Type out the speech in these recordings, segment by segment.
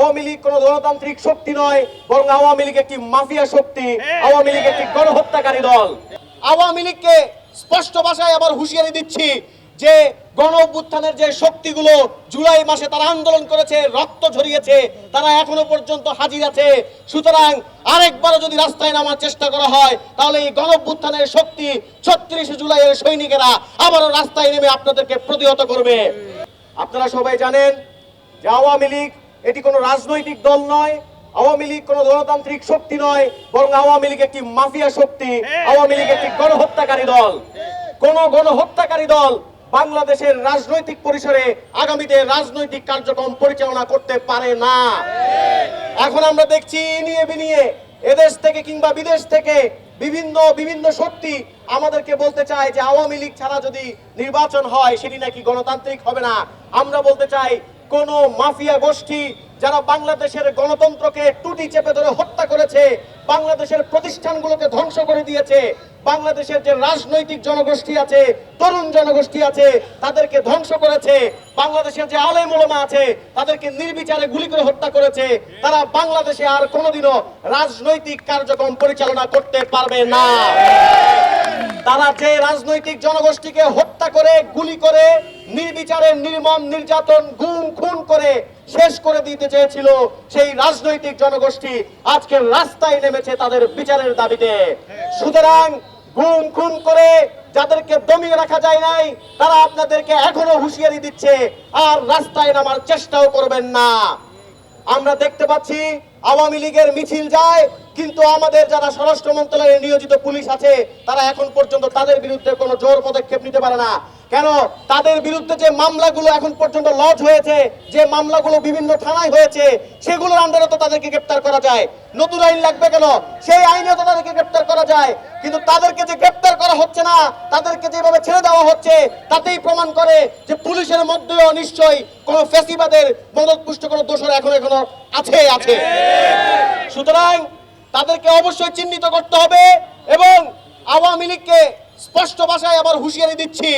আওয়ামী লীগ কোন গণতান্ত্রিক শক্তি নয় বরং আওয়ামী লীগ একটি মাফিয়া শক্তি আওয়ামী লীগ একটি গণহত্যাকারী দল। আওয়ামী লীগকে স্পষ্ট ভাষায় আবার হুঁশিয়ারি দিচ্ছি যে গণ অভ্যুত্থানের যে শক্তিগুলো জুলাই মাসে তারা আন্দোলন করেছে রক্ত ঝরিয়েছে তারা এখনও পর্যন্ত হাজির আছে। সুতরাং আরেকবারও যদি রাস্তায় নামার চেষ্টা করা হয় তাহলে এই গণ অভ্যুত্থানের শক্তি ছত্রিশে জুলাইয়ের সৈনিকেরা আবারও রাস্তায় নেমে আপনাদেরকে প্রতিহত করবে। আপনারা সবাই জানেন যে আওয়ামী লীগ এটি কোনো রাজনৈতিক দল নয়, আওয়ামী লীগ কোনো গণতান্ত্রিক শক্তি নয়, বরং আওয়ামী লীগ একটি মাফিয়া শক্তি, আওয়ামী লীগ একটি গণহত্যাকারী দল। কোন গণহত্যাকারী দল বাংলাদেশের রাজনৈতিক পরিসরে আগামীতে রাজনৈতিক কার্যক্রম পরিচালনা করতে পারে না। এখন আমরা দেখছি নিয়ে বিনিয়ে এদেশ থেকে কিংবা বিদেশ থেকে বিভিন্ন বিভিন্ন শক্তি আমাদেরকে বলতে চায় যে আওয়ামী লীগ ছাড়া যদি নির্বাচন হয়, সেটি নাকি গণতান্ত্রিক হবে না। আমরা বলতে চাই কোন মাফিয়া গোষ্ঠী যারা বাংলাদেশের গণতন্ত্রকে টুটি চেপে ধরে হত্যা করেছে, বাংলাদেশের প্রতিষ্ঠানগুলোকে ধ্বংস করে দিয়েছে, বাংলাদেশের যে রাজনৈতিক জনগোষ্ঠী আছে, তরুণ জনগোষ্ঠী আছে, তাদেরকে ধ্বংস করেছে, বাংলাদেশের যে আলেম ওলামা আছে, তাদেরকে নির্বিচারে গুলি করে হত্যা করেছে, তারা বাংলাদেশে আর কোনোদিনও রাজনৈতিক কার্যক্রম পরিচালনা করতে পারবে না। তারা যে রাজনৈতিক জনগোষ্ঠীকে হত্যা করে, গুলি করে, নির্বিচারে, নির্মম, নির্যাতন, গুম, খুন করে শেষ করে দিতে চেয়েছিল সেই রাজনৈতিক জনগোষ্ঠী, আজকে রাস্তায় নেমেছে তাদের বিচারের দাবিতে। সুতরাং গুম, খুন করে যাদেরকে দমিয়ে রাখা যায় নাই, তারা আপনাদেরকে এখনও হুঁশিয়ারি দিচ্ছে, আর রাস্তায় নামার চেষ্টাও করবেন না। আমরা দেখতে পাচ্ছি আওয়ামী লীগের মিছিল যায় কিন্তু আমাদের যারা স্বরাষ্ট্র মন্ত্রণালয়ে নিয়োজিত পুলিশ আছে, তারা এখন পর্যন্ত তাদের বিরুদ্ধে কোনো জোর পদক্ষেপ নিতে পারে না। কেন? তাদের বিরুদ্ধে যে মামলাগুলো এখন পর্যন্ত লজ হয়েছে, যে মামলাগুলো বিভিন্ন থানায় হয়েছে, সেগুলোর আন্ডারে তো তাদেরকে গ্রেপ্তার করা যায়। নতুন আইন লাগবে কেন? সেই আইনে তো তাদেরকে গ্রেপ্তার করা যায়। কিন্তু তাদেরকে যে গ্রেপ্তার করা হচ্ছে না, তাদেরকে যেভাবে ছেড়ে দেওয়া হচ্ছে, তাতেই প্রমাণ করে যে পুলিশের মধ্যেও নিশ্চয়ই কোনো ফেসিবাদের মদতপুষ্ট কোনো দোষর এখন, এখনও আছে আছে। সুতরাং তাদেরকে অবশ্যই চিহ্নিত করতে হবে এবং আওয়ামী লীগকে স্পষ্ট ভাষায় আবার হুঁশিয়ারি দিচ্ছি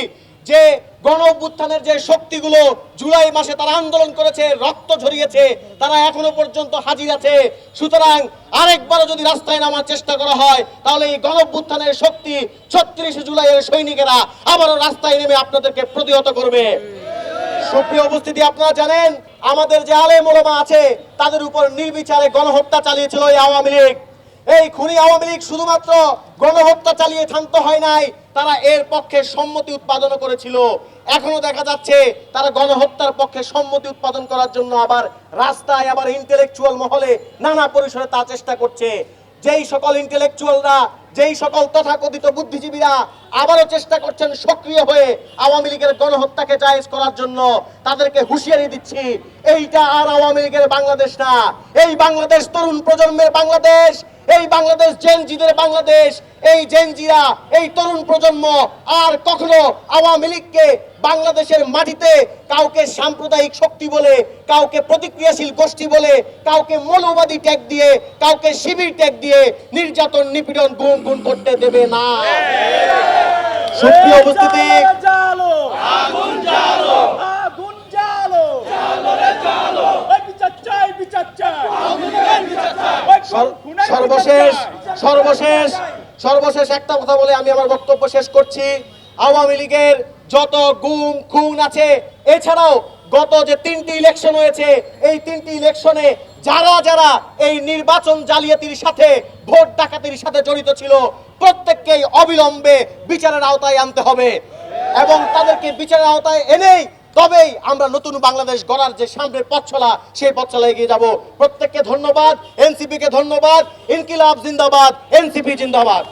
যে গণ অভ্যুত্থানের যে শক্তিগুলো জুলাই মাসে তারা আন্দোলন করেছে, রক্ত ঝরিয়েছে, তারা এখনও পর্যন্ত হাজির আছে। সুতরাং আরেকবারও যদি রাস্তায় নামার চেষ্টা করা হয়, তাহলে এই গণ অভ্যুত্থানের শক্তি ছত্রিশে জুলাইয়ের সৈনিকেরা আবারও রাস্তায় নেমে আপনাদেরকে প্রতিহত করবে। সুপ্রিয় উপস্থিতি, আপনারা জানেন আমাদের যে আলে মোলামা আছে, তাদের উপর নির্বিচারে গণহত্যা চালিয়েছিল এই আওয়ামী লীগ। এই খুনি আওয়ামী লীগ শুধুমাত্র গণহত্যা চালিয়ে শান্ত হয় নাই, তারা এর পক্ষে সম্মতি উৎপাদন করেছিল। এখনও দেখা যাচ্ছে, তারা গণহত্যার পক্ষে সম্মতি উৎপাদন করার জন্য আবার রাস্তায় আবার ইন্টেলেকচুয়াল মহলে নানা পরিসরে তা চেষ্টা করছে। যেই সকল ইন্টেলেকচুয়ালরা যেই সকল তথাকথিত বুদ্ধিজীবীরা আবারও চেষ্টা করছেন সক্রিয় হয়ে আওয়ামী লীগের গণহত্যাকে জায়েজ করার জন্য, তাদেরকে হুঁশিয়ারি দিচ্ছি, এইটা আর আওয়ামী লীগের বাংলাদেশ না। এই বাংলাদেশ তরুণ প্রজন্মের বাংলাদেশ এই বাংলাদেশ জেনজিদের বাংলাদেশ এই জেনজিরা এই তরুণ প্রজন্ম আর কখনো আওয়ামী লীগকে বাংলাদেশের মাটিতে কাউকে সাম্প্রদায়িক শক্তি বলে কাউকে প্রতিক্রিয়াশীল গোষ্ঠী বলে কাউকে মৌলবাদী ট্যাগ দিয়ে কাউকে শিবির ট্যাগ দিয়ে নির্যাতন নিপীড়ন গুম গুম করতে দেবে না। সুপ্রিয় উপস্থিতি। সর্বশেষ সর্বশেষ সর্বশেষ একটা কথা বলে আমি আমার বক্তব্য শেষ করছি। আওয়ামী লীগের যত গুম, খুন আছে, এছাড়াও গত যে তিনটি ইলেকশন হয়েছে, এই তিনটি ইলেকশনে যারা যারা এই নির্বাচন জালিয়াতির সাথে, ভোট ডাকাতির সাথে জড়িত ছিল, প্রত্যেককেই অবিলম্বে বিচারের আওতায় আনতে হবে। এবং তাদেরকে বিচারের আওতায় এনেই তবেই আমরা নতুন বাংলাদেশ গড়ার যে সামনের পথছলা সেই পথছলা এগিয়ে যাব। প্রত্যেককে ধন্যবাদ এনসিপি কে ধন্যবাদ, ইনকিলাব জিন্দাবাদ, এনসিপি জিন্দাবাদ।